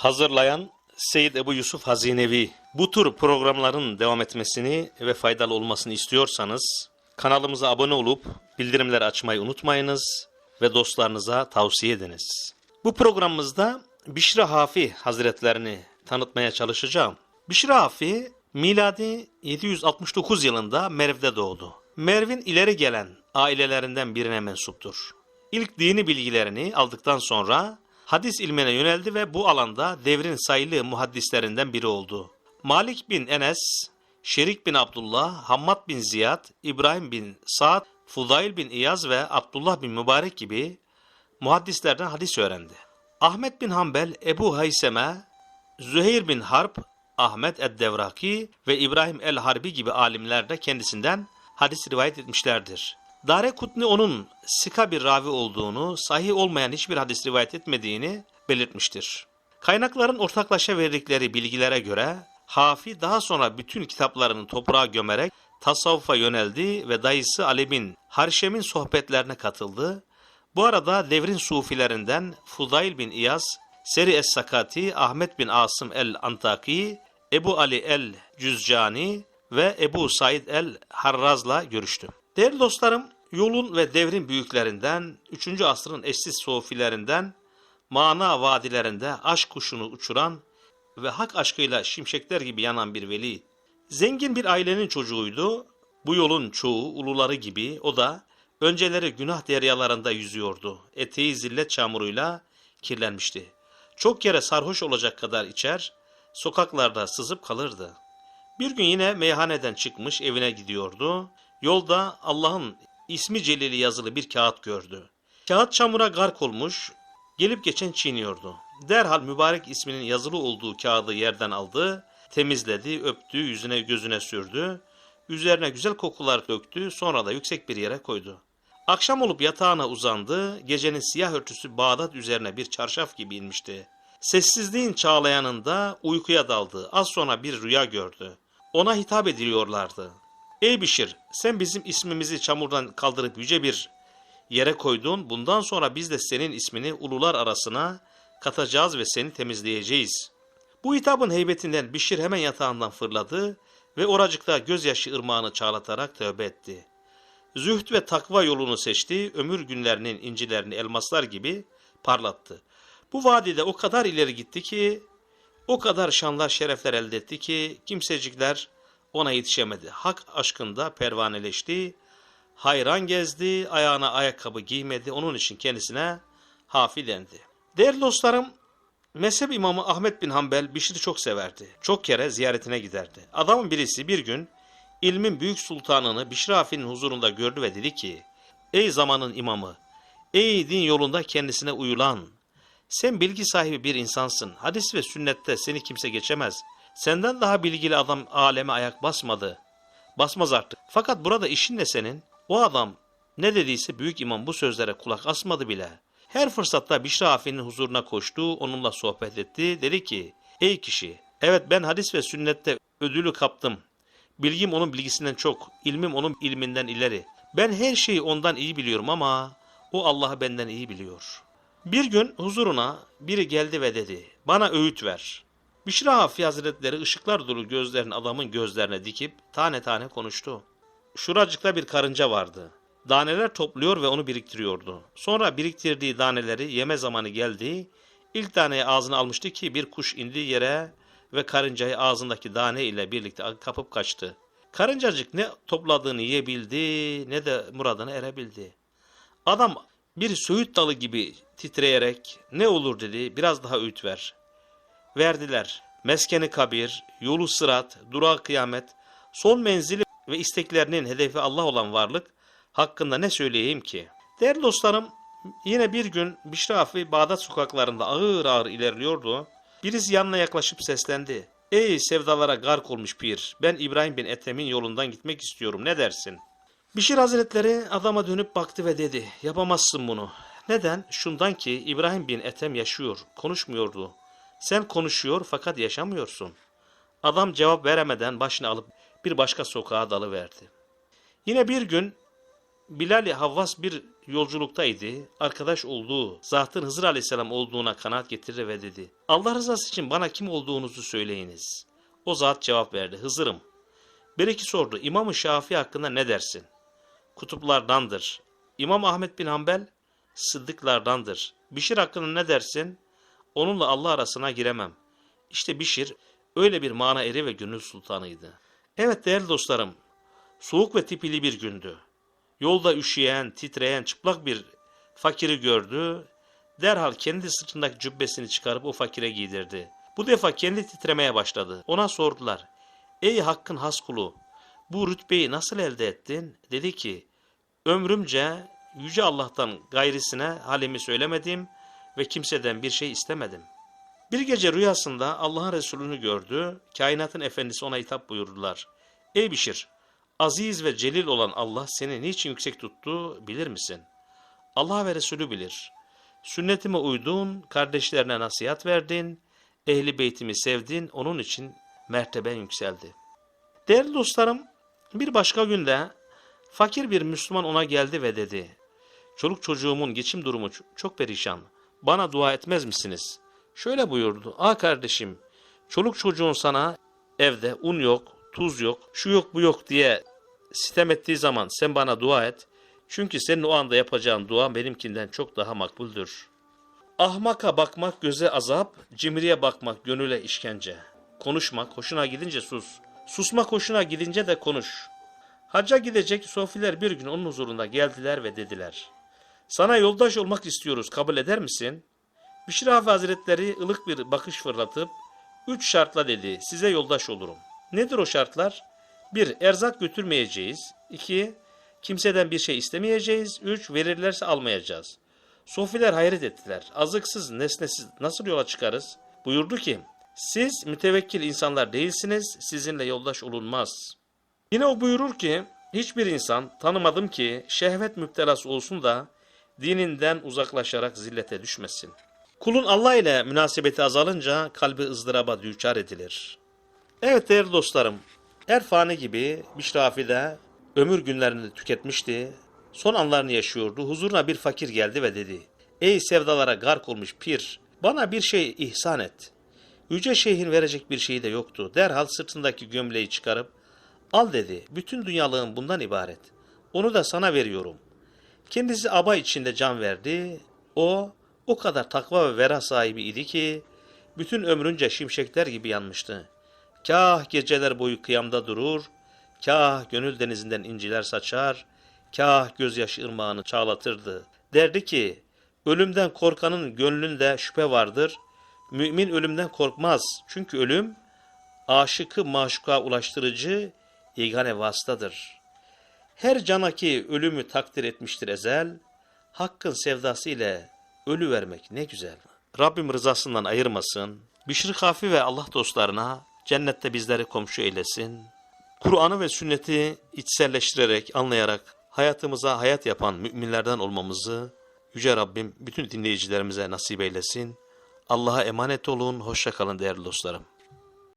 Hazırlayan Seyyid Ebu Yusuf Hazinevi. Bu tür programların devam etmesini ve faydalı olmasını istiyorsanız kanalımıza abone olup bildirimleri açmayı unutmayınız ve dostlarınıza tavsiye ediniz. Bu programımızda Bişra Hafi Hazretlerini tanıtmaya çalışacağım. Bişra Hafi miladi 769 yılında Merv'de doğdu. Merv'in ileri gelen ailelerinden birine mensuptur. İlk dini bilgilerini aldıktan sonra hadis ilmine yöneldi ve bu alanda devrin sayılı muhaddislerinden biri oldu. Malik bin Enes, Şerik bin Abdullah, Hammad bin Ziyad, İbrahim bin Sa'd, Fudayl bin İyaz ve Abdullah bin Mübarek gibi muhaddislerden hadis öğrendi. Ahmet bin Hanbel, Ebu Hayseme, Züheyr bin Harp, Ahmet Eddevraki ve İbrahim el-Harbi gibi alimler de kendisinden hadis rivayet etmişlerdir. Dare Kutni onun sika bir ravi olduğunu, sahih olmayan hiçbir hadis rivayet etmediğini belirtmiştir. Kaynakların ortaklaşa verdikleri bilgilere göre Hafi daha sonra bütün kitaplarını toprağa gömerek tasavvufa yöneldi ve dayısı Ali bin Harşem'in sohbetlerine katıldı. Bu arada devrin sufilerinden Fudayl bin İyaz, Seri Es-Sakati, Ahmet bin Asım el-Antaki, Ebu Ali el-Cüzcani ve Ebu Said el-Harraz'la görüştü. Değerli dostlarım, yolun ve devrin büyüklerinden, 3. asrın eşsiz sofilerinden, mana vadilerinde aşk kuşunu uçuran ve hak aşkıyla şimşekler gibi yanan bir veli. Zengin bir ailenin çocuğuydu. Bu yolun çoğu uluları gibi o da önceleri günah deryalarında yüzüyordu. Eteği zillet çamuruyla kirlenmişti. Çok kere sarhoş olacak kadar içer, sokaklarda sızıp kalırdı. Bir gün yine meyhaneden çıkmış evine gidiyordu. Yolda Allah'ın ismi celili yazılı bir kağıt gördü. Kağıt çamura gark olmuş, gelip geçen çiğniyordu. Derhal mübarek isminin yazılı olduğu kağıdı yerden aldı, temizledi, öptü, yüzüne gözüne sürdü. Üzerine güzel kokular döktü, sonra da yüksek bir yere koydu. Akşam olup yatağına uzandı, gecenin siyah örtüsü Bağdat üzerine bir çarşaf gibi inmişti. Sessizliğin çağlayanında uykuya daldı. Az sonra bir rüya gördü. Ona hitap ediliyorlardı. Ey Bişir, sen bizim ismimizi çamurdan kaldırıp yüce bir yere koydun. Bundan sonra biz de senin ismini ulular arasına katacağız ve seni temizleyeceğiz. Bu hitabın heybetinden Bişir hemen yatağından fırladı ve oracıkta gözyaşı ırmağını çağlatarak tövbe etti. Zühd ve takva yolunu seçti, ömür günlerinin incilerini elmaslar gibi parlattı. Bu vadide o kadar ileri gitti ki, o kadar şanlar şerefler elde etti ki kimsecikler ona yetişemedi. Hak aşkında pervaneleşti, hayran gezdi, ayağına ayakkabı giymedi. Onun için kendisine hafi dendi. Değerli dostlarım, mezhep imamı Ahmet bin Hanbel Bişir'i çok severdi. Çok kere ziyaretine giderdi. Adamın birisi bir gün ilmin büyük sultanını Bişir Hafi'nin huzurunda gördü ve dedi ki, Ey zamanın imamı, ey din yolunda kendisine uyulan, sen bilgi sahibi bir insansın. Hadis ve sünnette seni kimse geçemez. Senden daha bilgili adam aleme ayak basmadı. Basmaz artık. Fakat burada işin ne senin? O adam ne dediyse büyük imam bu sözlere kulak asmadı bile. Her fırsatta Bişri Afi'nin huzuruna koştu, onunla sohbet etti. Dedi ki, ey kişi, evet ben hadis ve sünnette ödülü kaptım. Bilgim onun bilgisinden çok, ilmim onun ilminden ileri. Ben her şeyi ondan iyi biliyorum ama o Allah'ı benden iyi biliyor. Bir gün huzuruna biri geldi ve dedi, bana öğüt ver. Bişra Hafi Hazretleri ışıklar dolu gözlerini adamın gözlerine dikip tane tane konuştu. Şuracıkta bir karınca vardı. Daneler topluyor ve onu biriktiriyordu. Sonra biriktirdiği daneleri yeme zamanı geldi. İlk taneyi ağzına almıştı ki bir kuş indi yere ve karıncayı ağzındaki dane ile birlikte kapıp kaçtı. Karıncacık ne topladığını yiyebildi ne de muradına erebildi. Adam bir söğüt dalı gibi titreyerek ne olur dedi biraz daha öğüt ver. Verdiler. Meskeni kabir, yolu sırat, durağı kıyamet, son menzili ve isteklerinin hedefi Allah olan varlık hakkında ne söyleyeyim ki? Değerli dostlarım, yine bir gün Bişri Afi Bağdat sokaklarında ağır ağır ilerliyordu. Birisi yanına yaklaşıp seslendi. Ey sevdalara gark olmuş pir, ben İbrahim bin Ethem'in yolundan gitmek istiyorum, ne dersin? Bişir Hazretleri adama dönüp baktı ve dedi, yapamazsın bunu. Neden? Şundan ki İbrahim bin Ethem yaşıyor, konuşmuyordu. Sen konuşuyor fakat yaşamıyorsun. Adam cevap veremeden başını alıp bir başka sokağa dalıverdi. Yine bir gün Bilal-i Havvas bir yolculuktaydı. Arkadaş olduğu zatın Hızır Aleyhisselam olduğuna kanaat getirdi ve dedi. Allah rızası için bana kim olduğunuzu söyleyiniz. O zat cevap verdi. Hızır'ım. Belki sordu. İmam-ı Şafii hakkında ne dersin? Kutuplardandır. İmam Ahmet bin Hanbel sıddıklardandır. Bişir hakkında ne dersin? Onunla Allah arasına giremem. İşte Bişir öyle bir mana eri ve gönül sultanıydı. Evet değerli dostlarım, soğuk ve tipili bir gündü. Yolda üşüyen, titreyen, çıplak bir fakiri gördü. Derhal kendi sırtındaki cübbesini çıkarıp o fakire giydirdi. Bu defa kendi titremeye başladı. Ona sordular. Ey hakkın has kulu, bu rütbeyi nasıl elde ettin? Dedi ki, ömrümce Yüce Allah'tan gayrisine halimi söylemedim ve kimseden bir şey istemedim. Bir gece rüyasında Allah'ın Resulünü gördü. Kainatın efendisi ona hitap buyurdular. Ey Bişir, aziz ve celil olan Allah seni niçin yüksek tuttu bilir misin? Allah ve Resulü bilir. Sünnetime uydun, kardeşlerine nasihat verdin, ehli beytimi sevdin, onun için merteben yükseldi. Değerli dostlarım, bir başka günde fakir bir Müslüman ona geldi ve dedi, Çoluk çocuğumun geçim durumu çok perişan, bana dua etmez misiniz? Şöyle buyurdu, ah kardeşim, çoluk çocuğun sana evde un yok, tuz yok, şu yok bu yok diye sitem ettiği zaman sen bana dua et. Çünkü senin o anda yapacağın dua benimkinden çok daha makbuldür. Ahmaka bakmak göze azap, cimriye bakmak gönüle işkence. Konuşmak hoşuna gidince sus. Susmak hoşuna gidince de konuş. Hacca gidecek sofiler bir gün onun huzurunda geldiler ve dediler. Sana yoldaş olmak istiyoruz kabul eder misin? Bişir Hazretleri ılık bir bakış fırlatıp üç şartla dedi size yoldaş olurum. Nedir o şartlar? 1. Erzak götürmeyeceğiz. 2. Kimseden bir şey istemeyeceğiz. 3. Verirlerse almayacağız. Sofiler hayret ettiler. Azıksız, nesnesiz nasıl yola çıkarız? Buyurdu ki, siz mütevekkil insanlar değilsiniz, sizinle yoldaş olunmaz. Yine o buyurur ki, hiçbir insan tanımadım ki şehvet müptelası olsun da dininden uzaklaşarak zillete düşmesin. Kulun Allah ile münasebeti azalınca kalbi ızdıraba düçar edilir. Evet değerli dostlarım, her fani gibi Bişrafi de ömür günlerini tüketmişti. Son anlarını yaşıyordu. Huzuruna bir fakir geldi ve dedi. Ey sevdalara gark olmuş pir, bana bir şey ihsan et. Yüce şeyhin verecek bir şeyi de yoktu. Derhal sırtındaki gömleği çıkarıp, al dedi, bütün dünyalığın bundan ibaret. Onu da sana veriyorum. Kendisi aba içinde can verdi. O, o kadar takva ve vera sahibi idi ki, bütün ömrünce şimşekler gibi yanmıştı. Kah geceler boyu kıyamda durur, kah gönül denizinden inciler saçar, kah gözyaşı ırmağını çağlatırdı. Derdi ki, ölümden korkanın gönlünde şüphe vardır. Mümin ölümden korkmaz. Çünkü ölüm, aşıkı maşuka ulaştırıcı yegane vasıtadır. Her cana ki ölümü takdir etmiştir ezel, hakkın sevdası ile ölü vermek ne güzel. Rabbim rızasından ayırmasın. Bişri Kafi ve Allah dostlarına cennette bizleri komşu eylesin. Kur'an'ı ve sünneti içselleştirerek, anlayarak hayatımıza hayat yapan müminlerden olmamızı Yüce Rabbim bütün dinleyicilerimize nasip eylesin. Allah'a emanet olun, hoşça kalın değerli dostlarım.